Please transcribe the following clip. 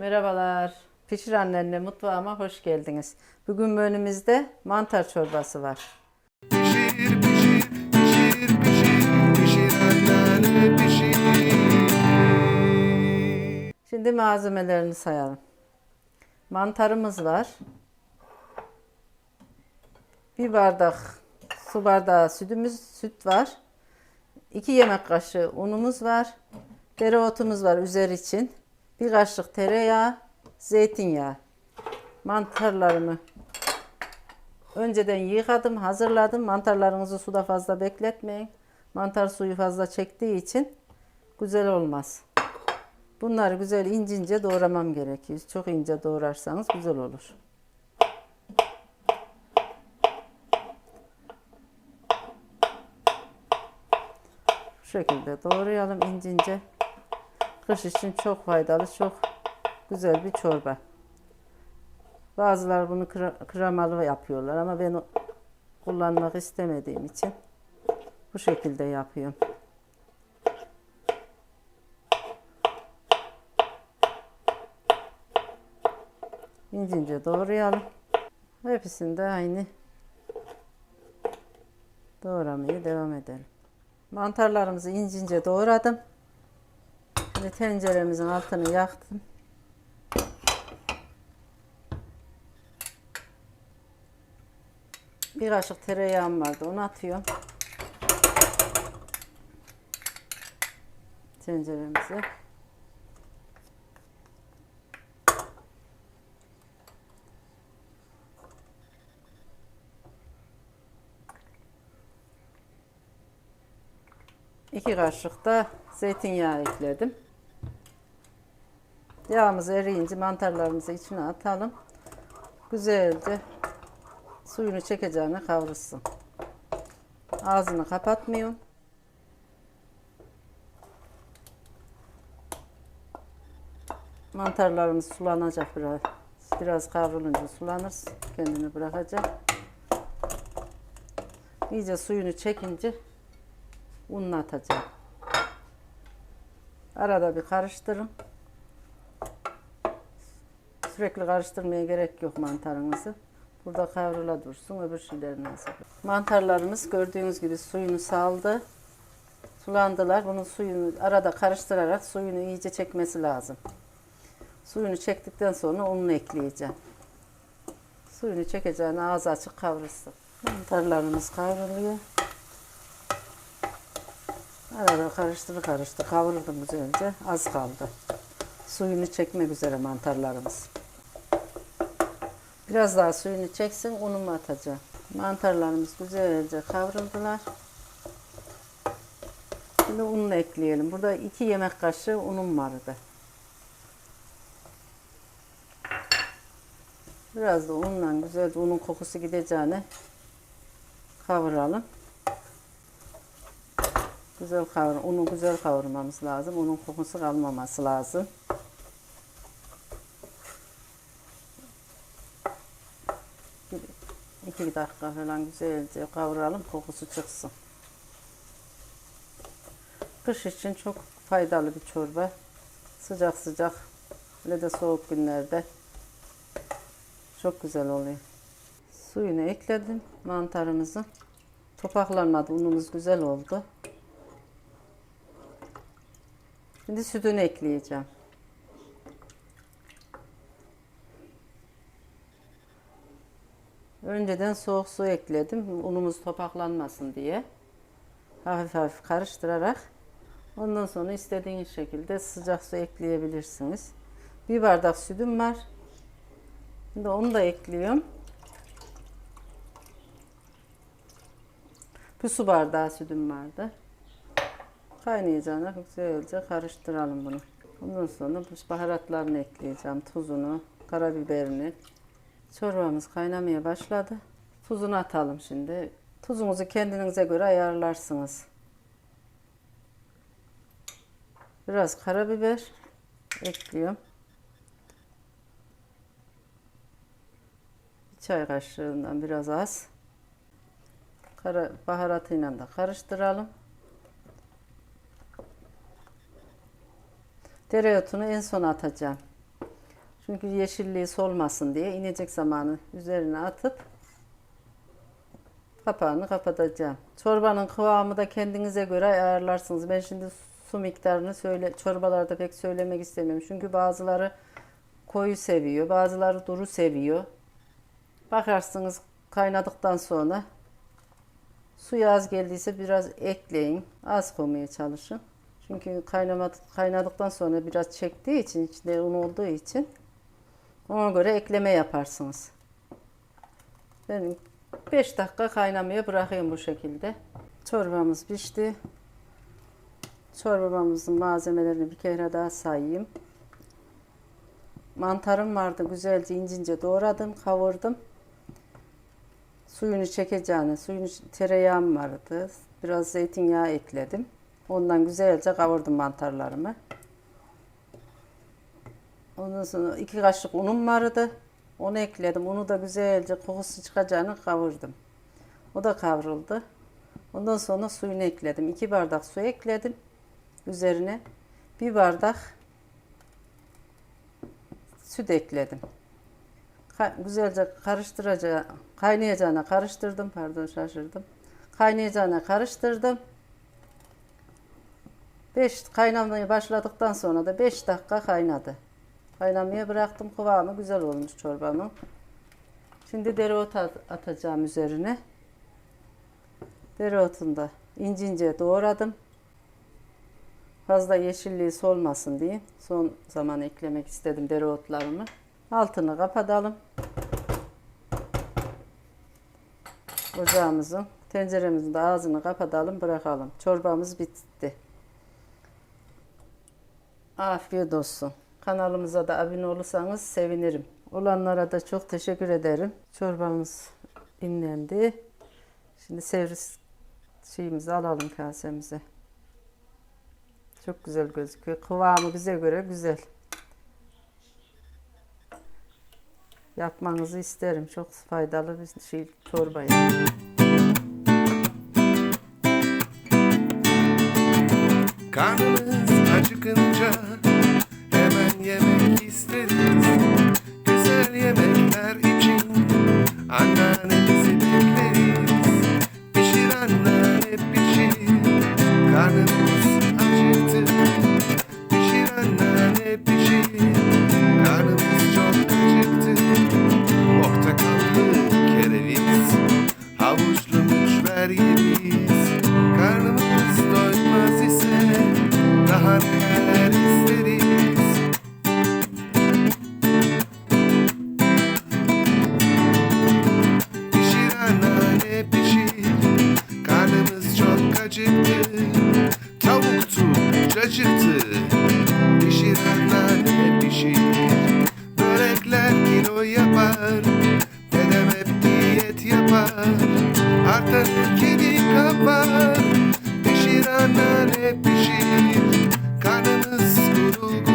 Merhabalar. Pişir annenle mutfağıma hoş geldiniz. Bugün menümüzde mantar çorbası var. Pişir pişir pişir pişir pişir anneanne pişir. Şimdi malzemelerini sayalım. Mantarımız var. Bir bardak su bardağı sütümüz, süt var. 2 yemek kaşığı unumuz var. Dereotumuz var üzeri için. Bir kaşık tereyağı, zeytinyağı. Mantarlarımı önceden yıkadım, hazırladım. Mantarlarınızı suda fazla bekletmeyin. Mantar suyu fazla çektiği için güzel olmaz. Bunları güzel ince ince doğramam gerekiyor. Çok ince doğrarsanız güzel olur. Bu şekilde doğrayalım ince ince. Kış için çok faydalı, çok güzel bir çorba. Bazılar bunu kremalı yapıyorlar ama ben kullanmak istemediğim için bu şekilde yapıyorum. İnce ince doğrayalım. Hepsini de aynı doğramaya devam edelim. Mantarlarımızı ince ince doğradım. Şimdi tenceremizin altını yaktım. Bir kaşık tereyağım vardı onu atıyorum. Tenceremize. İki kaşık da zeytinyağı ekledim. Yağımız eriyince mantarlarımızı içine atalım. Güzelce suyunu çekeceğine kavrulsun. Ağzını kapatmıyorum. Mantarlarımız sulanacak biraz. Biraz kavrulunca sulanır. Kendini bırakacak. İyice suyunu çekince ununu atacağım. Arada bir karıştırın. Sürekli karıştırmaya gerek yok mantarınızı. Burada kavrula dursun öbür şeylerini hazırlayın. Mantarlarımız gördüğünüz gibi suyunu saldı. Sulandılar. Bunun suyunu arada karıştırarak suyunu iyice çekmesi lazım. Suyunu çektikten sonra ununu ekleyeceğim. Suyunu çekeceğine ağzı açık kavrulsun. Mantarlarımız kavruluyor. Arada karıştırı karıştı. Kavurdum güzelce. Az kaldı. Suyunu çekmek üzere mantarlarımız. Biraz daha suyunu çeksin unumu atacağım. Mantarlarımız güzelce kavruldular. Şimdi ununu ekleyelim. Burada iki yemek kaşığı unum vardı. Biraz da unla güzelce unun kokusu gideceğine kavuralım. Güzel kavur, unu güzel kavurmamız lazım. Unun kokusu kalmaması lazım. 2 dakika falan güzelce kavuralım kokusu çıksın. Kış için çok faydalı bir çorba. Sıcak sıcak hele de soğuk günlerde çok güzel oluyor. Suyunu ekledim mantarımızı. Topaklanmadı unumuz güzel oldu. Şimdi sütünü ekleyeceğim. Önceden soğuk su ekledim. Unumuz topaklanmasın diye. Hafif hafif karıştırarak. Ondan sonra istediğiniz şekilde sıcak su ekleyebilirsiniz. Bir bardak sütüm var. Şimdi onu da ekliyorum. Bir su bardağı sütüm vardı. Kaynayacağına güzelce karıştıralım bunu. Ondan sonra baharatlarını ekleyeceğim. Tuzunu, karabiberini. Çorbamız kaynamaya başladı. Tuzunu atalım şimdi. Tuzunuzu kendinize göre ayarlarsınız. Biraz karabiber ekliyorum. Bir çay kaşığından biraz az. Kara, baharatıyla da karıştıralım. Dereotunu en son atacağım. Çünkü yeşilliği solmasın diye inecek zamanı üzerine atıp kapağını kapatacağım. Çorbanın kıvamı da kendinize göre ayarlarsınız. Ben şimdi su miktarını söyle çorbalarda pek söylemek istemiyorum. Çünkü bazıları koyu seviyor, bazıları duru seviyor. Bakarsınız kaynadıktan sonra suyu az geldiyse biraz ekleyin. Az koymaya çalışın. Çünkü kaynamadı, kaynadıktan sonra biraz çektiği için, içinde un olduğu için ona göre ekleme yaparsınız. Ben 5 dakika kaynamaya bırakıyorum bu şekilde. Çorbamız pişti. Çorbamızın malzemelerini bir kere daha sayayım. Mantarım vardı. Güzelce incince doğradım, kavurdum. Suyunu çekeceğini, suyunu tereyağım vardı. Biraz zeytinyağı ekledim. Ondan güzelce kavurdum mantarlarımı. İki kaşık unum vardı. Onu ekledim. Onu da güzelce kokusu çıkacağını kavurdum. O da kavruldu. Ondan sonra suyunu ekledim. İki bardak su ekledim. Üzerine bir bardak süt ekledim. Ka- güzelce karıştıracağım. Kaynayacağına karıştırdım. Pardon şaşırdım. Kaynayacağına karıştırdım. 5 kaynamaya başladıktan sonra da 5 dakika kaynadı. Kaynamaya bıraktım. Kıvamı güzel olmuş çorbamın. Şimdi dereotu at- atacağım üzerine. Dereotunu da ince ince doğradım. Fazla yeşilliği solmasın diye son zaman eklemek istedim dereotlarımı. Altını kapatalım. Ocağımızın, tenceremizin de ağzını kapatalım, bırakalım. Çorbamız bitti. Afiyet olsun. Kanalımıza da abone olursanız sevinirim. Olanlara da çok teşekkür ederim. Çorbamız inlendi. Şimdi servis şeyimizi alalım kasemize. Çok güzel gözüküyor. Kıvamı bize göre güzel. Yapmanızı isterim. Çok faydalı bir şey çorba. Karnınız acıkınca isteriz Güzel yemek var. Artık kedi kapar. Pişir anneanne pişir. Karnımız kuru